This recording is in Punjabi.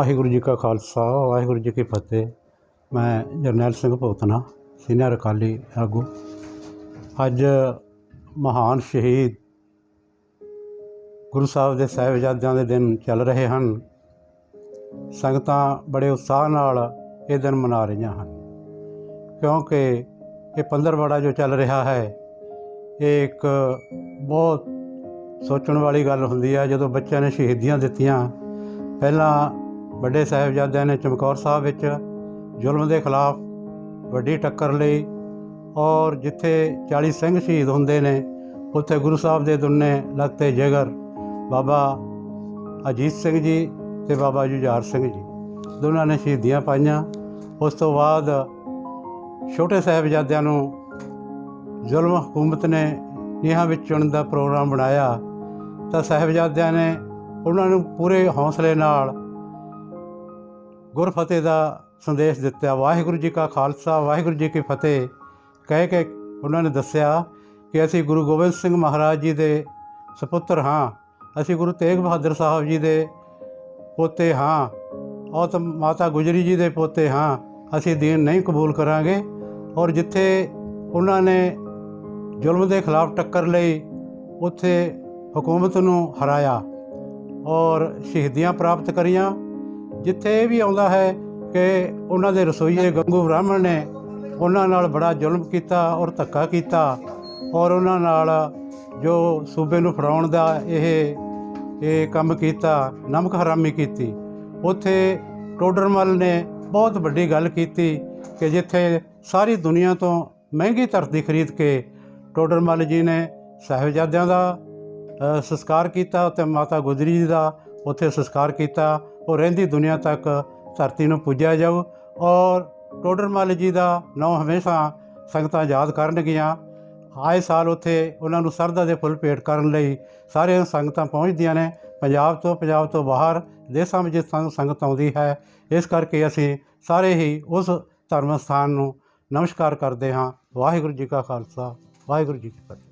ਵਾਹਿਗੁਰੂ ਜੀ ਕਾ ਖਾਲਸਾ, ਵਾਹਿਗੁਰੂ ਜੀ ਕੀ ਫਤਿਹ। ਮੈਂ ਜਰਨੈਲ ਸਿੰਘ ਭੋਤਨਾ ਸੀਨੀਅਰ ਅਕਾਲੀ ਆਗੂ। ਅੱਜ ਮਹਾਨ ਸ਼ਹੀਦ ਗੁਰੂ ਸਾਹਿਬ ਦੇ ਸਾਹਿਬਜ਼ਾਦਿਆਂ ਦੇ ਦਿਨ ਚੱਲ ਰਹੇ ਹਨ। ਸੰਗਤਾਂ ਬੜੇ ਉਤਸ਼ਾਹ ਨਾਲ ਇਹ ਦਿਨ ਮਨਾ ਰਹੀਆਂ ਹਨ। ਕਿਉਂਕਿ ਇਹ ਪੰਦਰਵਾੜਾ ਜੋ ਚੱਲ ਰਿਹਾ ਹੈ, ਇਹ ਇੱਕ ਬਹੁਤ ਸੋਚਣ ਵਾਲੀ ਗੱਲ ਹੁੰਦੀ ਹੈ ਜਦੋਂ ਬੱਚਿਆਂ ਨੇ ਸ਼ਹੀਦੀਆਂ ਦਿੱਤੀਆਂ, ਪਹਿਲਾਂ ਵੱਡੇ ਸਾਹਿਬਜ਼ਾਦਿਆਂ ਨੇ ਚਮਕੌਰ ਸਾਹਿਬ ਵਿੱਚ ਜ਼ੁਲਮ ਦੇ ਖਿਲਾਫ ਵੱਡੀ ਟੱਕਰ ਲਈ ਔਰ ਜਿੱਥੇ 40 ਸਿੰਘ ਸ਼ਹੀਦ ਹੁੰਦੇ ਨੇ, ਉੱਥੇ ਗੁਰੂ ਸਾਹਿਬ ਦੇ ਦੁੰਨੇ ਲਗਤੇ ਜਿਗਰ, ਬਾਬਾ ਅਜੀਤ ਸਿੰਘ ਜੀ ਤੇ ਬਾਬਾ ਜੁਝਾਰ ਸਿੰਘ ਜੀ। ਦੋਨਾਂ ਨੇ ਸ਼ਹੀਦੀਆਂ ਪਾਈਆਂ। ਉਸ ਤੋਂ ਬਾਅਦ ਛੋਟੇ ਸਾਹਿਬਜ਼ਾਦਿਆਂ ਨੂੰ ਜ਼ੁਲਮ ਹਕੂਮਤ ਨੇ ਨੀਹਾਂ ਵਿੱਚ ਚੁਣਨ ਦਾ ਪ੍ਰੋਗਰਾਮ ਬਣਾਇਆ। ਤਾਂ ਸਾਹਿਬਜ਼ਾਦਿਆਂ ਨੇ ਉਹਨਾਂ ਨੂੰ ਪੂਰੇ ਹੌਸਲੇ ਨਾਲ ਗੁਰਫਤਿਹ ਦਾ ਸੰਦੇਸ਼ ਦਿੱਤਾ। ਵਾਹਿਗੁਰੂ ਜੀ ਕਾ ਖਾਲਸਾ, ਵਾਹਿਗੁਰੂ ਜੀ ਕੀ ਫਤਿਹ। ਕਹਿ ਕੇ ਉਹਨਾਂ ਨੇ ਦੱਸਿਆ ਕਿ ਅਸੀਂ ਗੁਰੂ ਗੋਬਿੰਦ ਸਿੰਘ ਮਹਾਰਾਜ ਜੀ ਦੇ ਸੁਪੁੱਤਰ ਹਾਂ। ਅਸੀਂ ਗੁਰੂ ਤੇਗ ਬਹਾਦਰ ਸਾਹਿਬ ਜੀ ਦੇ ਪੋਤੇ ਹਾਂ। ਔਰ ਮਾਤਾ ਗੁਜਰੀ ਜੀ ਦੇ ਪੋਤੇ ਹਾਂ। ਅਸੀਂ ਦੀਨ ਨਹੀਂ ਕਬੂਲ ਕਰਾਂਗੇ। ਔਰ ਜਿੱਥੇ ਉਹਨਾਂ ਨੇ ਜ਼ੁਲਮ ਦੇ ਖਿਲਾਫ ਟੱਕਰ ਲਈ, ਉੱਥੇ ਹਕੂਮਤ ਨੂੰ ਹਰਾਇਆ ਔਰ ਸ਼ਹੀਦੀਆਂ ਪ੍ਰਾਪਤ ਕਰੀਆਂ। ਜਿੱਥੇ ਇਹ ਵੀ ਆਉਂਦਾ ਹੈ ਕਿ ਉਹਨਾਂ ਦੇ ਰਸੋਈਏ ਗੰਗੂ ਬ੍ਰਾਹਮਣ ਨੇ ਉਹਨਾਂ ਨਾਲ ਬੜਾ ਜ਼ੁਲਮ ਕੀਤਾ ਔਰ ਧੱਕਾ ਕੀਤਾ ਔਰ ਉਹਨਾਂ ਨਾਲ ਜੋ ਸੂਬੇ ਨੂੰ ਫੜਾਉਣ ਦਾ ਇਹ ਇਹ ਕੰਮ ਕੀਤਾ ਨਮਕ ਹਰਾਮੀ ਕੀਤੀ। ਉੱਥੇ ਟੋਡਰਮਲ ਨੇ ਬਹੁਤ ਵੱਡੀ ਗੱਲ ਕੀਤੀ ਕਿ ਜਿੱਥੇ ਸਾਰੀ ਦੁਨੀਆ ਤੋਂ ਮਹਿੰਗੀ ਧਰਤੀ ਖਰੀਦ ਕੇ ਟੋਡਰਮਲ ਜੀ ਨੇ ਸਾਹਿਬਜ਼ਾਦਿਆਂ ਦਾ ਅ, ਸੰਸਕਾਰ ਕੀਤਾ ਤੇ ਮਾਤਾ ਗੁਜਰੀ ਜੀ ਦਾ ਉੱਥੇ ਸੰਸਕਾਰ ਕੀਤਾ। ਉਹ ਰਹਿੰਦੀ ਦੁਨੀਆ ਤੱਕ ਧਰਤੀ ਨੂੰ ਪੁੱਜਿਆ ਜਾਊ ਔਰ ਟੋਡਰਮਲ ਜੀ ਦਾ ਨਾਂ ਹਮੇਸ਼ਾ ਸੰਗਤਾਂ ਯਾਦ ਕਰਨਗੀਆਂ। ਆਏ ਸਾਲ ਉੱਥੇ ਉਹਨਾਂ ਨੂੰ ਸਰਦਾ ਦੇ ਫੁੱਲ ਭੇਟ ਕਰਨ ਲਈ ਸਾਰੀਆਂ ਸੰਗਤਾਂ ਪਹੁੰਚਦੀਆਂ ਨੇ। ਪੰਜਾਬ ਤੋਂ ਪੰਜਾਬ ਤੋਂ ਬਾਹਰ ਦੇਸ਼ਾਂ ਵਿੱਚ ਸੰਗਤ ਆਉਂਦੀ ਹੈ। ਇਸ ਕਰਕੇ ਅਸੀਂ ਸਾਰੇ ਹੀ ਉਸ ਧਰਮ ਸਥਾਨ ਨੂੰ ਨਮਸਕਾਰ ਕਰਦੇ ਹਾਂ। ਵਾਹਿਗੁਰੂ ਜੀ ਕਾ ਖਾਲਸਾ, ਵਾਹਿਗੁਰੂ ਜੀ ਕੀ ਫਤਿਹ।